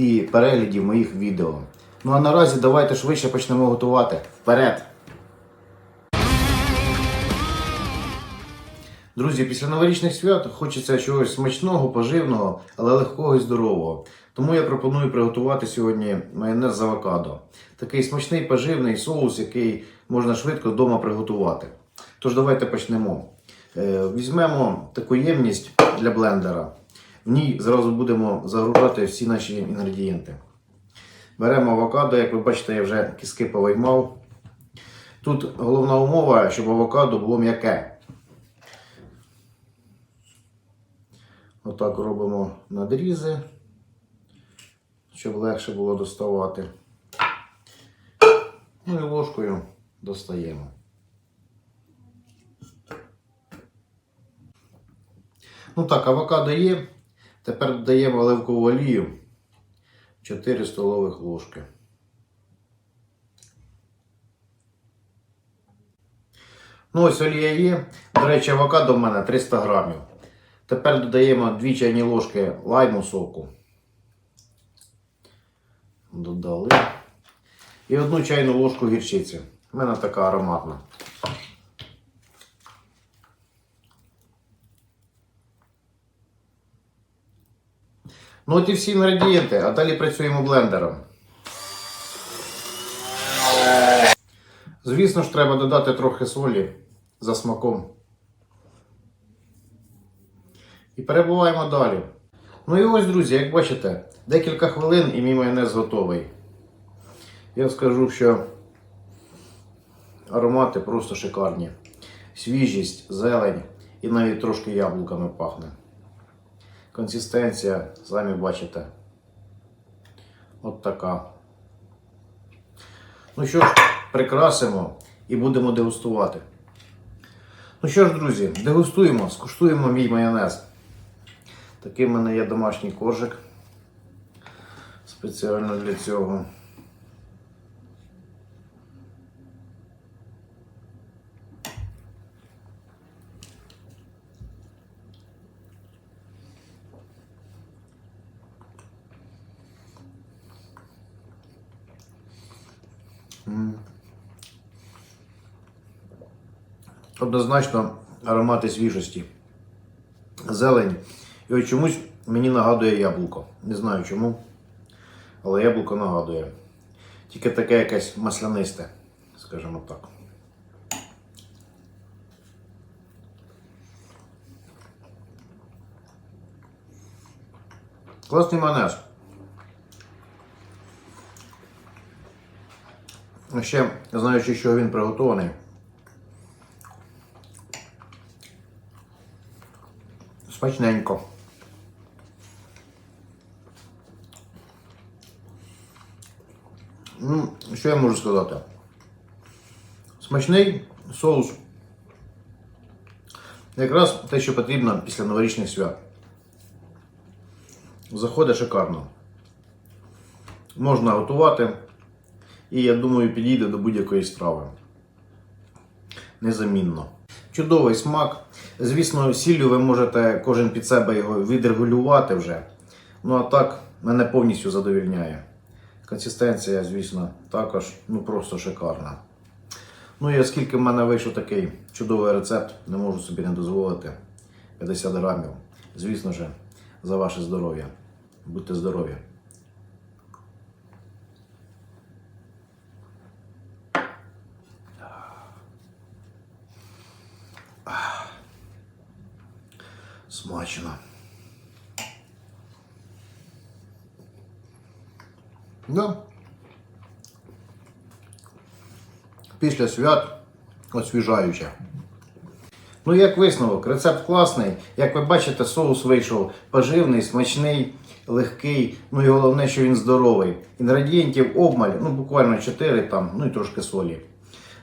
і переглядів моїх відео. Ну а наразі давайте швидше почнемо готувати. Вперед! Друзі, після новорічних свят хочеться чогось смачного, поживного, але легкого і здорового. Тому я пропоную приготувати сьогодні майонез з авокадо. Такий смачний поживний соус, який можна швидко вдома приготувати. Тож давайте почнемо. Е, Візьмемо таку ємність для блендера. В ній зразу будемо загружати всі наші інгредієнти. Беремо авокадо, як ви бачите, я вже кіски повиймав. Тут головна умова, щоб авокадо було м'яке. Отак робимо надрізи, щоб легше було доставати. Ну і ложкою достаємо. Ну так, авокадо є. Тепер додаємо оливкову олію 4 столових ложки. Ну ось олія є. До речі, авокадо в мене 300 грамів. Тепер додаємо 2 чайні ложки лайму соку. Додали. І одну чайну ложку гірчиці. У мене така ароматна. Ну от і всі інгредієнти, а далі працюємо блендером. Звісно ж, треба додати трохи солі за смаком. І перебуваємо далі. Ну і ось, друзі, як бачите, декілька хвилин і мій майонез готовий. Я скажу, що аромати просто шикарні. Свіжість, зелень і навіть трошки яблуками пахне. Консистенція, самі бачите. От така. Ну що ж, прикрасимо і будемо дегустувати. Ну що ж, друзі, дегустуємо, скуштуємо мій майонез. Такий в мене є домашній коржик. Спеціально для цього. Однозначно аромати свіжості. Зелень. І от чомусь мені нагадує яблуко. Не знаю чому. Але яблуко нагадує. Тільки таке якесь маслянисте, скажімо так. Класний майонез. Ще, знаючи, що він приготований. Смачненько. Ну, що я можу сказати? Смачний соус. Якраз те, що потрібно після новорічних свят. Заходить шикарно. Можна готувати. І я думаю, підійде до будь-якої страви. Незамінно. Чудовий смак. Звісно, сіллю ви можете кожен під себе його відрегулювати вже. Ну а так, мене повністю задовільняє. Консистенція, звісно, також ну просто шикарна. Ну і оскільки в мене вийшов такий чудовий рецепт, не можу собі не дозволити 50 грамів. Звісно ж, за ваше здоров'я. Будьте здорові! Смачно. Да. Після свят освіжаюче. Ну, як висновок, рецепт класний. Як ви бачите, соус вийшов поживний, смачний. легкий, ну і головне, що він здоровий. Інгредієнтів обмаль, ну буквально 4 там, ну і трошки солі.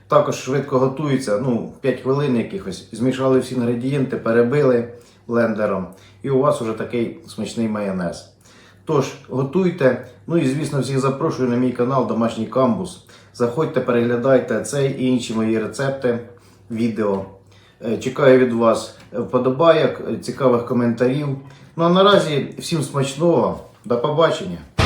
Також швидко готується, ну 5 хвилин якихось. Змішали всі інгредієнти, перебили блендером, і у вас уже такий смачний майонез. Тож, готуйте. Ну і звісно, всіх запрошую на мій канал Домашній Камбус. Заходьте, переглядайте цей і інші мої рецепти, відео. Е, Чекаю від вас вподобайок, цікавих коментарів. Ну а наразі всім смачного. До побачення!